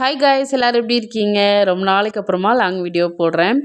Hi guys எல்லோரும் எப்படி இருக்கீங்க? ரொம்ப நாளைக்கு அப்புறமா லாங் வீடியோ போடுறேன்.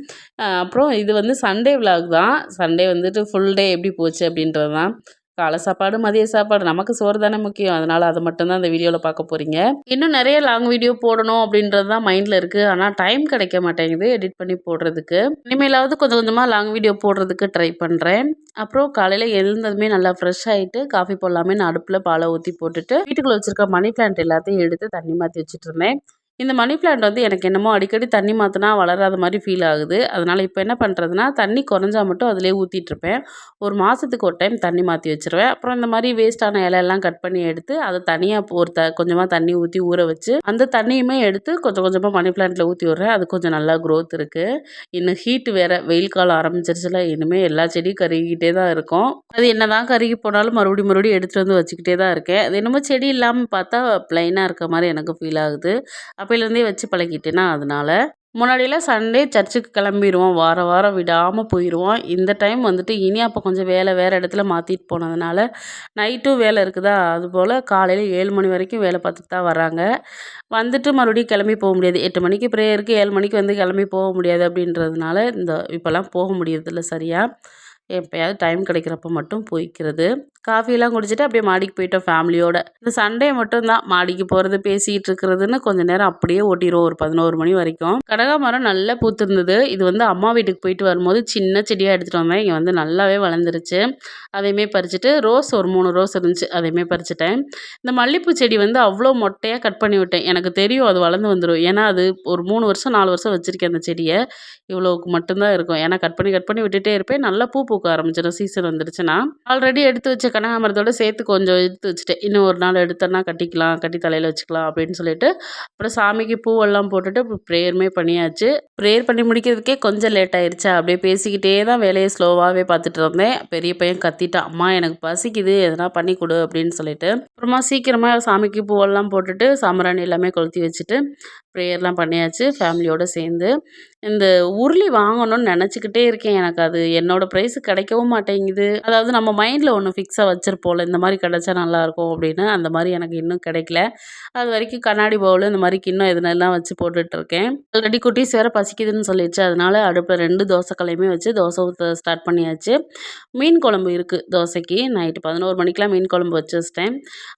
அப்புறம் இது வந்து சண்டே விலாக் தான். சண்டே வந்துட்டு ஃபுல் டே எப்படி போச்சு அப்படின்றது தான். காலை சாப்பாடு மதிய சாப்பாடு நமக்கு சோறு தானே முக்கியம். அதனால் அதை மட்டும்தான் அந்த வீடியோவில் பார்க்க போகிறீங்க இன்னும் நிறைய லாங் வீடியோ போடணும் அப்படின்றது தான் மைண்டில் இருக்குது ஆனால் டைம் கிடைக்க மாட்டேங்குது எடிட் பண்ணி போடுறதுக்கு. இனிமேலாவது கொஞ்சம் கொஞ்சமாக லாங் வீடியோ போடுறதுக்கு ட்ரை பண்ணுறேன் அப்புறம் காலையில் எழுந்ததுமே நல்லா ஃப்ரெஷ் ஆகிட்டு காஃபி போடலாமே நான் அடுப்பில் பாலை ஊற்றி போட்டுட்டு வீட்டுக்குள்ளே வச்சுருக்க மணி பிளான்ட் எல்லாத்தையும் எடுத்து தண்ணி மாற்றி வச்சுட்டு இருந்தேன். இந்த மணி பிளான்ட் வந்து எனக்கு என்னமோ அடிக்கடி தண்ணி மாற்றினா வளராத மாதிரி ஃபீல் ஆகுது. அதனால் இப்போ என்ன பண்ணுறதுனா தண்ணி குறைஞ்சா மட்டும் அதிலே ஊற்றிட்டுருப்பேன் ஒரு மாதத்துக்கு ஒரு டைம் தண்ணி மாற்றி வச்சுருவேன். அப்புறம் இந்த மாதிரி வேஸ்ட்டான இலையெல்லாம் கட் பண்ணி எடுத்து அதை தனியாக ஒரு த கொஞ்சமாக தண்ணி ஊற்றி ஊற வச்சு அந்த தண்ணியுமே எடுத்து கொஞ்சம் கொஞ்சமாக மணி பிளான்ட்டில் ஊற்றி விட்றேன். அது கொஞ்சம் நல்லா க்ரோத் இருக்குது இன்னும் ஹீட் வேறு வெயில் காலம் ஆரம்பிச்சிருச்சுல இனிமேல் எல்லா செடியும் கருகிக்கிட்டே தான் இருக்கும். அது என்ன தான் கருகி போனாலும் மறுபடியும் மறுபடியும் எடுத்துகிட்டு வந்து வச்சுக்கிட்டே தான் இருக்கேன். அது என்னமோ செடி இல்லாமல் பார்த்தா ப்ளைனாக இருக்க மாதிரி எனக்கு ஃபீல் ஆகுது. அப்போலேருந்தே வச்சு பழகிட்டேன்னா அதனால் முன்னாடியெல்லாம் சண்டே சர்ச்சுக்கு கிளம்பிடுவோம் வாரம் வாரம் விடாமல் போயிடுவோம் இந்த டைம் வந்துட்டு இனி அப்போ கொஞ்சம் வேலை வேறு இடத்துல மாற்றிட்டு போனதுனால நைட்டும் வேலை இருக்குதா? அதுபோல் காலையில் ஏழு மணி வரைக்கும் வேலை பார்த்துட்டு தான் வராங்க. வந்துட்டு மறுபடியும் கிளம்பி போக முடியாது. எட்டு மணிக்கு ப்ரேயருக்கு ஏழு மணிக்கு வந்து கிளம்பி போக முடியாது அப்படின்றதுனால இந்த இப்போல்லாம் போக முடியறதில்ல சரியாக எப்போயாவது டைம் கிடைக்கிறப்ப மட்டும் போய்க்கிறது. காஃபிலாம் குடிச்சிட்டு அப்படியே மாடிக்கு போயிட்டோம் ஃபேமிலியோட. இந்த சண்டே மட்டும்தான் மாடிக்கு போகிறது பேசிகிட்டு இருக்கிறதுன்னு கொஞ்சம் நேரம் அப்படியே ஓட்டிடுவோம் ஒரு பதினோரு மணி வரைக்கும். கடகாமரம் நல்லா பூத்திருந்தது. இது வந்து அம்மா வீட்டுக்கு போயிட்டு வரும்போது சின்ன செடியாக எடுத்துகிட்டு வந்தேன். இங்கே வந்து நல்லாவே வளர்ந்துருச்சு. அதையுமே பறிச்சுட்டு ரோஸ் ஒரு மூணு ரோஸ் இருந்துச்சு அதையுமே பறிச்சிட்டேன். இந்த மல்லிகைப்பூ செடி வந்து அவ்வளோ மொட்டையாக கட் பண்ணி விட்டேன். எனக்கு தெரியும் அது வளர்ந்து வந்துடும் ஏன்னா அது ஒரு மூணு வருஷம் நாலு வருஷம் வச்சுருக்கேன் அந்த செடியை. இவ்வளோக்கு மட்டும்தான் இருக்கும். ஏன்னா கட் பண்ணி கட் பண்ணி விட்டுட்டே இருப்பேன். நல்லா பூ பூக்க ஆரம்பிச்சிடும் சீசன் வந்துடுச்சுன்னா ஆல்ரெடி எடுத்து வச்ச கனகாமரத்தோடு சேர்த்து கொஞ்சம் எடுத்து வச்சுட்டேன். இன்னும் ஒரு நாள் எடுத்தோன்னா கட்டிக்கலாம் கட்டி தலையில் வச்சுக்கலாம் அப்படின்னு சொல்லிட்டு அப்புறம் சாமிக்கு பூவெல்லாம் போட்டுட்டு ப்ரேயருமே பண்ணியாச்சு. ப்ரேயர் பண்ணி முடிக்கிறதுக்கே கொஞ்சம் லேட் ஆயிடுச்சா அப்படியே பேசிக்கிட்டே தான் வேலையை ஸ்லோவாகவே பார்த்துட்டு இருந்தேன். பெரிய பையன் கத்திட்டான். அம்மா எனக்கு பசிக்குது. எதனா பண்ணி கொடு அப்படின்னு சொல்லிட்டு அப்புறமா சீக்கிரமாக சாமிக்கு பூவெல்லாம் போட்டுட்டு சாம்பிராணி எல்லாமே கொளுத்தி வச்சுட்டு ப்ரேயர்லாம் பண்ணியாச்சு ஃபேமிலியோடு சேர்ந்து. இந்த உருளி வாங்கணும்னு நினச்சிக்கிட்டே இருக்கேன் எனக்கு அது. என்னோடய ப்ரைஸு கிடைக்கவும் மாட்டேங்குது. அதாவது நம்ம மைண்டில் ஒன்று ஃபிக்ஸாக வச்சுருப்போம்ல இந்த மாதிரி கிடச்சா நல்லாயிருக்கும் அப்படின்னு அந்த மாதிரி எனக்கு இன்னும் கிடைக்கல. அது வரைக்கும் கண்ணாடி பவுல் இந்த மாதிரி கிண்ணம் எதுனெல்லாம் வச்சு போட்டுட்ருக்கேன் ஆல்ரெடி குட்டீஸ் வேறு பசிக்குதுன்னு சொல்லிடுச்சு. அதனால் அடுப்பில் ரெண்டு தோசைக்கல்லையுமே வச்சு தோசை ஊற்ற ஸ்டார்ட் பண்ணியாச்சு. மீன் குழம்பு இருக்குது தோசைக்கு. நைட்டு பதினோரு மணிக்கெலாம் மீன் குழம்பு வச்சு வச்சிட்டேன்.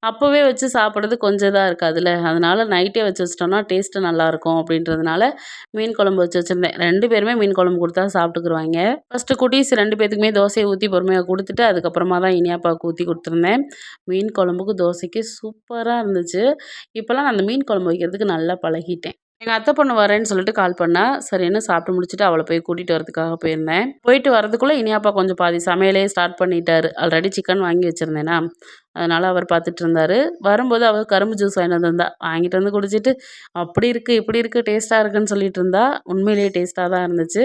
அப்போவே வச்சு சாப்பிட்றது கொஞ்சம் தான் இருக்காதுல்ல. அதனால் நைட்டே வச்சு வச்சிட்டோம்னா டேஸ்ட்டு நல்லாயிருக்கும் அப்படின்றதுனால மீன் குழம்பு வச்சு வச்சுருந்தேன். ரெண்டு பேருமே மீன் குழம்பு கொடுத்தா சாப்பிட்டுக்குருவாங்க. ஃபஸ்ட்டு குட்டீஸ் ரெண்டு பேத்துக்குமே தோசையை ஊற்றி பொறுமையாக கொடுத்துட்டு அதுக்கப்புறமா தான் இனியாப்பாவுக்கு ஊற்றி கொடுத்துருந்தேன். மீன் குழம்புக்கு தோசைக்கு சூப்பராக இருந்துச்சு. இப்போல்லாம் நான் அந்த மீன் குழம்பு வைக்கிறதுக்கு நல்லா பழகிட்டேன். எங்கள் அத்தை பொண்ணு வரேன்னு சொல்லிட்டு கால் பண்ணால் சரின்னு சாப்பிட்டு முடிச்சுட்டு அவளை போய் கூட்டிகிட்டு வரதுக்காக போயிருந்தேன். போயிட்டு வரதுக்குள்ளே இனியாப்பா கொஞ்சம் பாதி சமையலே ஸ்டார்ட் பண்ணிட்டாரு. ஆல்ரெடி சிக்கன் வாங்கி வச்சுருந்தேனா அதனால் அவர் பார்த்துட்டு இருந்தார் வரும்போது அவர் கரும்பு ஜூஸ் வாங்கிட்டு வந்திருந்தா. வாங்கிட்டு வந்து குடிச்சிட்டு அப்படி இருக்குது இப்படி இருக்குது டேஸ்ட்டாக இருக்குன்னு சொல்லிட்டு இருந்தா உண்மையிலேயே டேஸ்ட்டாக தான் இருந்துச்சு.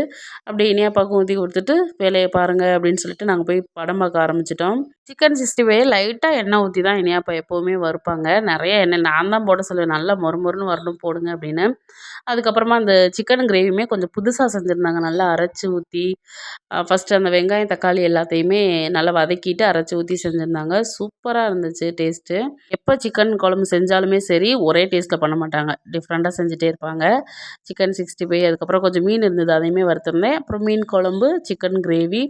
அப்படி இனியாப்பாக்கும் ஊற்றி கொடுத்துட்டு வேலையை பாருங்கள் அப்படின்னு சொல்லிட்டு நாங்கள் போய் படம் பார்க்க ஆரம்பிச்சிட்டோம். சிக்கன் சிக்ஸ்டி ஃபைவ் லைட்டாக எண்ணெய் ஊற்றி தான் இனியாப்பா எப்போவுமே வறுப்பாங்க. நிறைய எண்ணெய் நான் தான் போட சொல்லுவேன். நல்லா மொறு மொறுன்னு வரணும் போடுங்க அப்படின்னு. அதுக்கப்புறமா அந்த சிக்கன் கிரேவியுமே கொஞ்சம் புதுசாக செஞ்சுருந்தாங்க. நல்லா அரைச்சி ஊற்றி ஃபஸ்ட்டு அந்த வெங்காயம் தக்காளி எல்லாத்தையுமே நல்லா வதக்கிட்டு அரைச்சி ஊற்றி செஞ்சுருந்தாங்க. சூப்பராக இருந்துச்சு டேஸ்ட்டு. எப்போ சிக்கன் குழம்பு செஞ்சாலுமே சரி ஒரே டேஸ்ட்டில் பண்ண மாட்டாங்க. டிஃப்ரெண்ட்டாக செஞ்சுட்டே இருப்பாங்க. சிக்கன் சிக்ஸ்டி ஃபைவ் அதுக்கப்புறம் கொஞ்சம் மீன் இருந்தது அதையுமே வறுத்துருந்தேன். அப்புறம் மீன் குழம்பு சிக்கன் கிரேவி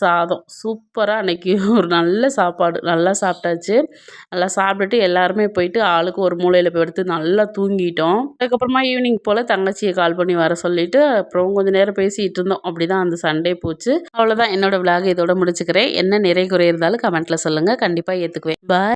சாதம். சூப்பராக அன்றைக்கி ஒரு நல்ல சாப்பாடு. நல்லா சாப்பிட்டாச்சு. நல்லா சாப்பிட்டுட்டு எல்லாருமே போயிட்டு ஆளுக்கு ஒரு மூலையில் போய் எடுத்து நல்லா தூங்கிட்டோம். அதுக்கப்புறமா ஈவினிங் போல் தங்கச்சியை கால் பண்ணி வர சொல்லிவிட்டு அப்புறம் கொஞ்சம் நேரம் பேசிகிட்டு இருந்தோம். அப்படி தான் அந்த சண்டே போச்சு. அவ்வளோதான் என்னோடய விலாக் இதோட முடிச்சுக்கிறேன். என்ன நிறை குறை இருந்தாலும் கமெண்ட்டில் சொல்லுங்கள் கண்டிப்பாக ஏற்றுக்குவேன் பாய்